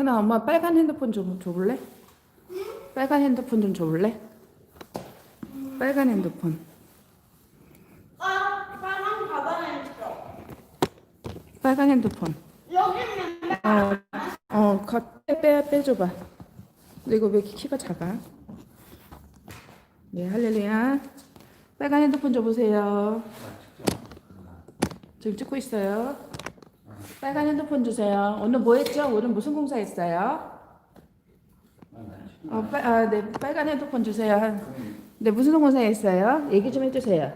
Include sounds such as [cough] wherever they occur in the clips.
하나 엄마 빨간 핸드폰 좀 줘볼래? 빨간 핸드폰 좀 줘볼래? 빨간 핸드폰. 아, 빨간 가방에 있어. 빨간 핸드폰. 여기는 어, 어, 가, 빼, 빼, 빼줘봐. 근데 이거 왜 이렇게 키가 작아? 네, 할렐루야. 빨간 핸드폰 줘보세요. 지금 찍고 있어요. 빨간 핸드폰 주세요. 오늘 뭐 했죠? 오늘 무슨 공사 했어요? 어, 빨, 아, 네, 빨간 핸드폰 주세요. 네, 무슨 공사 했어요? 얘기 좀 해주세요.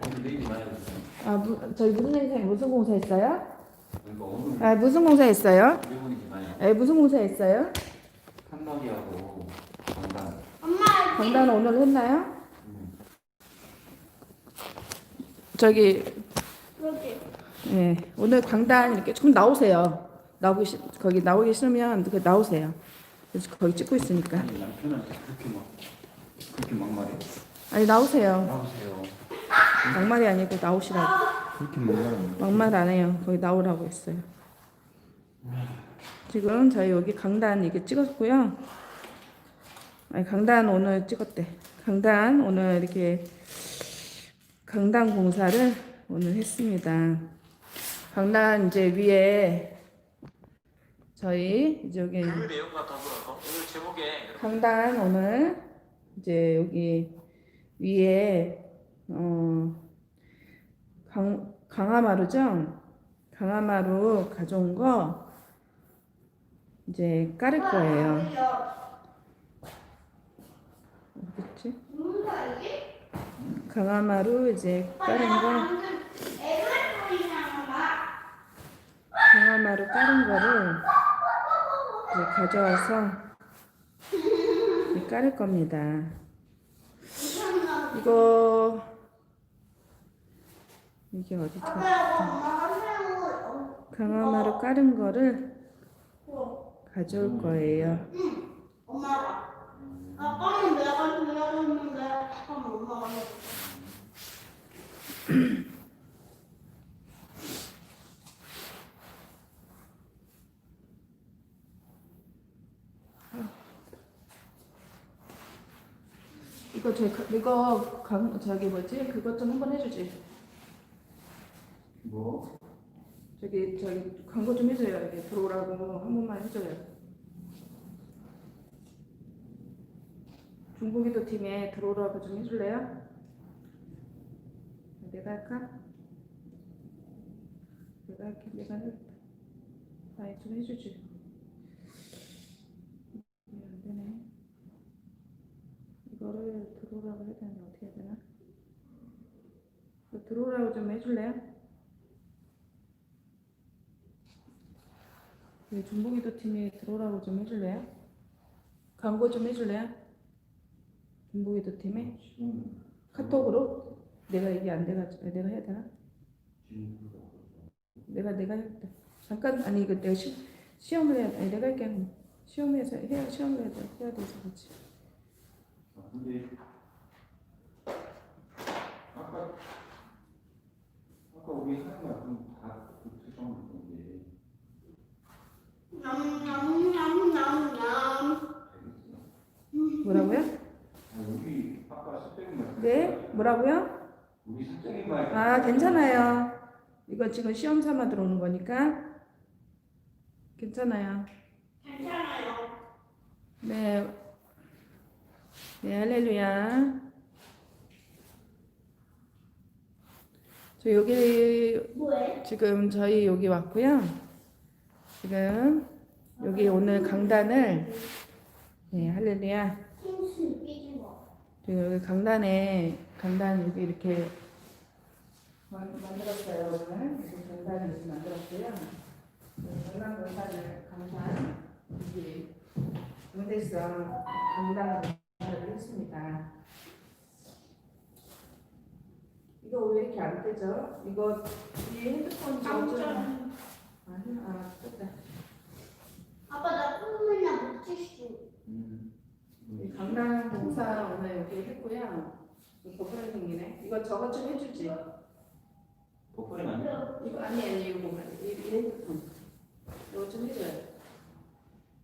아, 무, 저희 무슨 공사, 무슨 공사 했어요? 아, 무슨 공사 했어요? 에, 무슨 공사 했어요? 한마디하고 강단 엄마 강단 오늘 했나요? 저기 예 오늘 강단 이렇게 좀 나오세요. 나오기 싫 거기 나오기 싫으면 그 나오세요. 그래서 거기 찍고 있으니까 아니 남편한테 그렇게 막 그렇게 막말해 아니 나오세요. 나오세요 막말이 아니고 나오시라고 그렇게 막말하면 막말 안 해요. 거기 나오라고 했어요. 지금 저희 여기 강단 이게 찍었고요. 아니 강단 오늘 찍었대. 강단 오늘 이렇게 강단 공사를 오늘 했습니다. 강단 이제 위에 저희 이제 여기 그 내용과 더불어서 오늘 제목에 강단 오늘 이제 여기 위에 어 강, 강화마루죠? 강화마루 가져온 거 이제 깔을 거예요. 이게? 강화마루 이제 깔은 거, 애들 소리나 봐. 강화마루 깔은 거를 가져와서 깔을 겁니다. 이거 이게 엄마가 새우. 강화마루 깔은 거를 어, 가져올 거예요. 엄마가. 아빠는 내가 들려줬는데 엄마가 [clears throat] 이거 저 이거 강 저기 뭐지? 그것 좀 한번 해주지. 뭐? 저기 저기 광고 좀 해줘요. 여기 들어오라고 한 번만 해줘요. 중국이도 팀에 들어오라고 좀 해줄래요? 내가 할까? 내가 할게. 내가 해. 아니 좀 해주지. 이게 안 되네. 이거를 들어오라고 해야 되는데 어떻게 해야 되나? 들어오라고 좀 해줄래요? 네, 중복이도 팀에 들어오라고 좀 해줄래요? 광고 좀 해줄래요? 중복이도 팀에 카톡으로 내가 이게 안 돼가지고 내가 해야 되나? 내가 내가 해야겠다. 잠깐 아니 이거 내가 시, 시험을 해야 아니 내가 할게 시험에서 해야 시험을 해야 돼 해야 돼서 그렇지. 아, 근데 아까 아까 우리 하는 거 그럼 다 특정한 건데 냠냠냠냠냠. 뭐라고요? 아, 우리 아까 사적인 네 뭐라고요? 우리 사적인 말아 괜찮아요. 이거 지금 시험 삼아 들어오는 거니까 괜찮아요. 괜찮아요. 네. 네, 할렐루야. 여기? 지금 저희 여기 왔고요. 지금 여기 오늘 강단을 네, 할렐루야. 지금 여기 강단에 강단 여기 이렇게 만- 만들었어요 오늘 강단을 이렇게 만들었고요. 네, 강단 강단을 강단 여기 응대성 강단 강단을 했습니다. 이거 왜 이렇게 안 뜨죠? 이거 이 핸드폰 저좀 깜짝. 아니 아 떴다. 아빠 나 묻히시. 음. 이 강남 공사 오늘 여기 했고요. 이거 보면 생기네. 이거 저것 좀 해주지. 복권이 아니야? 이거 아니 아니 이거 보면 이, 이 핸드폰. 이거 좀 해줘요.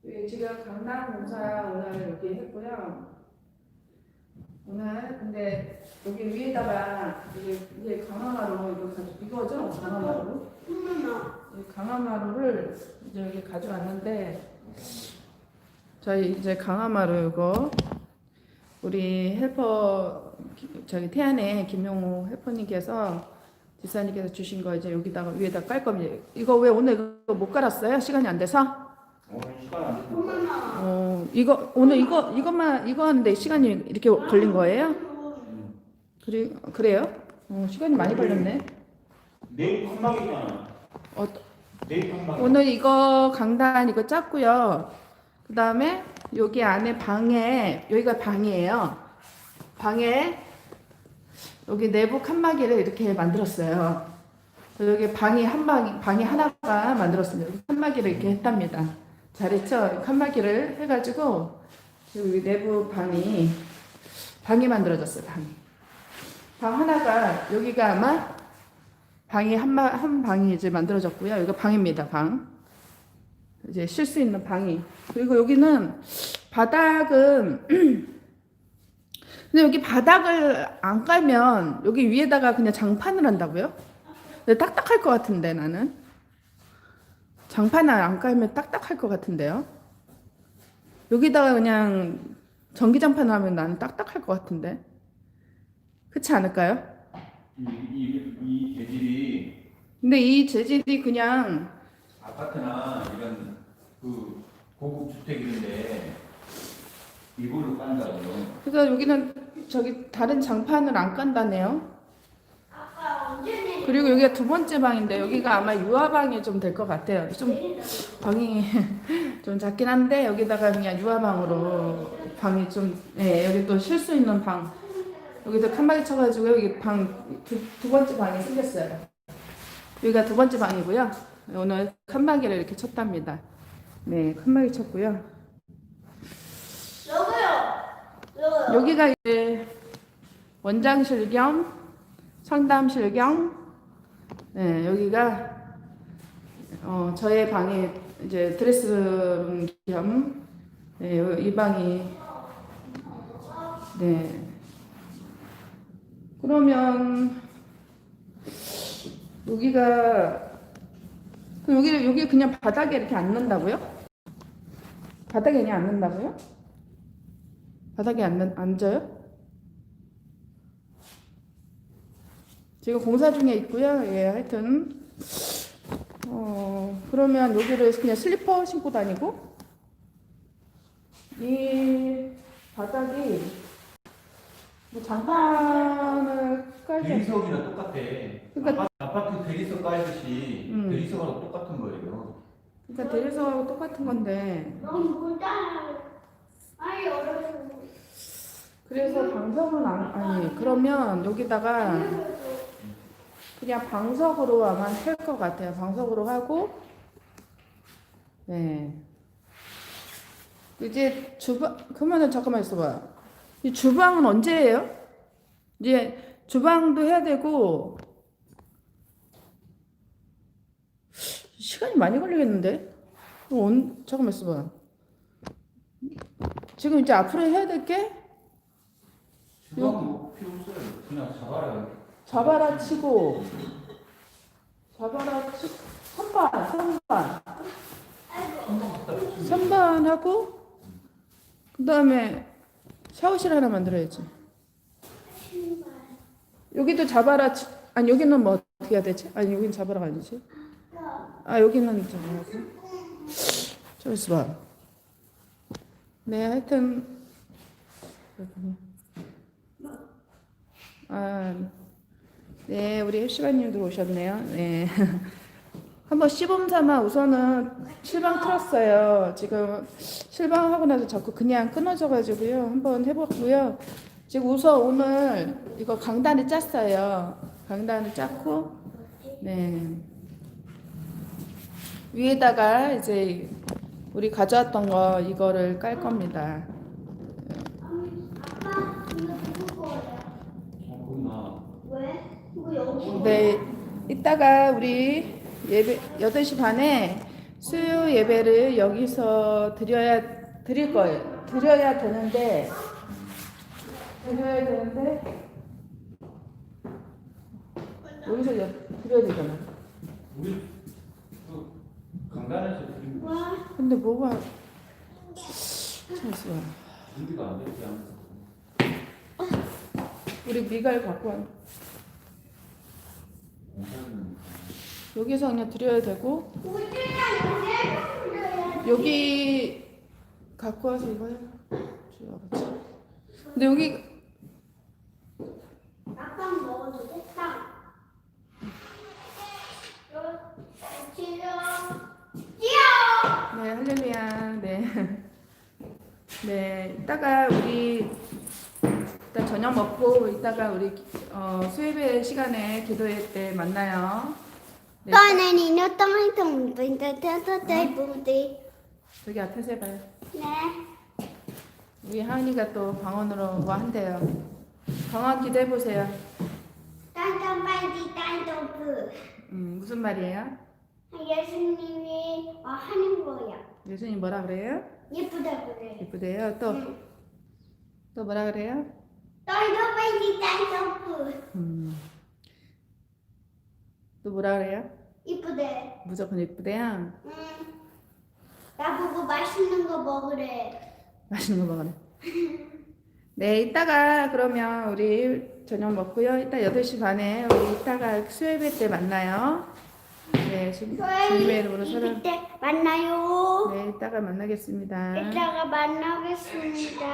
여기 지금 강남 공사 오늘 여기 했고요. 오늘 근데 여기 위에다가 이게 이게 강화마루 이거 가져 이거죠 강화마루 엄마 이 강화마루를 이제 여기 가져왔는데 저희 이제 강화마루 이거 우리 헬퍼 기- 저기 태안의 김용호 헬퍼님께서 지사님께서 주신 거 이제 여기다가 위에다 깔 겁니다. 이거 왜 오늘 이거 못 깔았어요? 시간이 안 돼서? 어 이거 오늘 이거 이것만 이거 하는데 시간이 이렇게 걸린 거예요? 그래 그래요? 어, 시간이 많이 걸렸네. 내일 칸막이잖아. 어, 내일 칸막. 오늘 이거 강단 이거 짰고요. 그 다음에 여기 안에 방에 여기가 방이에요. 방에 여기 내부 칸막이를 이렇게 만들었어요. 여기 방이 한 방이 방이 하나가 만들었습니다. 칸막이를 이렇게 했답니다. 잘했죠? 칸막이를 해가지고 여기 내부 방이 방이 만들어졌어요. 방이 방 하나가 여기가 아마 방이 한, 마, 한 방이 이제 만들어졌고요. 이거 방입니다. 방. 이제 쉴 수 있는 방이. 그리고 여기는 바닥은 [clears throat] 근데 여기 바닥을 안 깔면 여기 위에다가 그냥 장판을 한다고요? 근데 딱딱할 것 같은데 나는 장판을 안 깔면 딱딱할 것 같은데요. 여기다가 그냥 전기장판을 하면 나는 딱딱할 것 같은데 그렇지 않을까요? 이, 이, 이 재질이 근데 이 재질이 그냥 아파트나 이런 그 고급 주택 이런데 이걸로 깐다고요. 그러니까 여기는 저기 다른 장판을 안 깐다네요. 그리고 여기가 두 번째 방인데 여기가 아마 유아방이 좀 될 것 같아요. 좀 방이 [laughs] 좀 작긴 한데 여기다가 그냥 유아방으로 방이 좀 예, 여기 또 쉴 수 있는 방 여기도 칸막이 쳐가지고 여기 방두 두 번째 방이 생겼어요. 여기가 두 번째 방이고요. 오늘 칸막이를 이렇게 쳤답니다. 네, 칸막이 쳤고요. 여기가 이제 원장실 겸 상담실 겸 네, 여기가 어, 저의 방이 이제 드레스룸 겸 네, 요- 이 방이 네. 그러면 여기가 그 여기 여기 그냥 바닥에 이렇게 앉는다고요? 바닥에 그냥 앉는다고요? 바닥에 앉는, 앉아요? 지금 공사 중에 있고요. 예, 하여튼 어 그러면 여기를 그냥 슬리퍼 신고 다니고 이 바닥이 뭐 장판을 깔지 대리석이랑 똑같아. 그러니까- 아파트, 아파트 대리석 깔듯이 음. 대리석하고 똑같은 거예요. 그러니까 대리석하고 똑같은 건데 너무 아니 어려워 그래서 방석은 안, 아니 그러면 여기다가 그냥 방석으로 아마 할 것 같아요. 방석으로 하고, 네. 이제 주방, 그러면은 잠깐만 있어봐. 이 주방은 언제예요? 이제 주방도 해야 되고, 시간이 많이 걸리겠는데? 어, 언, 잠깐만 있어봐. 지금 이제 앞으로 해야 될 게 주방은 뭐 필요 없어요. 그냥 잡아라. 잡아라 치고 잡아라 치 선반 선반. 선반하고 그 다음에 샤워실 하나 만들어야지. 여기도 잡아라 치 아니 여기는 뭐 어떻게 해야 되지? 아니 여기는 잡아라가 아니지? 아 여기는 잡아라고 좀 있어봐. 네 하여튼. 아 네, 우리 헬시바님도 오셨네요. 네. [laughs] 한번 시범 삼아 우선은 실방 틀었어요. 지금 실방하고 나서 자꾸 그냥 끊어져가지고요. 한번 해봤고요. 지금 우선 오늘 이거 강단을 짰어요. 강단을 짰고, 네. 위에다가 이제 우리 가져왔던 거 이거를 깔 겁니다. 아빠 이거 누구 거야 어, 왜? 이거 여기 네, 이따가 우리 예배 8시 반에 수요 예배를 여기서 드려야 드릴 거예요. 드려야 되는데 드려야 되는데 여기서 여- 드려야 되잖아. 우리 그 강단에서 드린 거 와, 근데 뭐가 잠시만. 준비가 안 됐지 않았어? 우리 미갈 갖고 와. 여기서 그냥 드려야 되고 여기 갖고 와서 이거 해. 근데 여기 아빠 먹어도 뛰어. 네 할렐루야 네. [laughs] 네 이따가 우리 일단 저녁 먹고 이따가 우리 어, 수요일 시간에 기도회 때 만나요. 네, 부디. 저기 앞에서 해봐요. 네. 우리 하은이가 또 방언으로 뭐 한대요. 방언 기도해 보세요. 음, 무슨 말이에요? 예수님이 어, 하는 거야. 예수님 뭐라 그래요? 예쁘다 그래. 예쁘대요. 또또 응. 뭐라 그래요? 딴딴 빨리 그. 음. 또 뭐라 그래요? 이쁘대. 무조건 예쁘대요. 응. 나보고 맛있는 거 먹으래. 맛있는 거 먹으래. 네, 이따가 그러면 우리 저녁 먹고요. 이따 8시 반에 우리 이따가 수요일 때 만나요. 네, 이름으로 사랑. 이때 만나요. 네, 이따가 만나겠습니다. 이따가 만나겠습니다.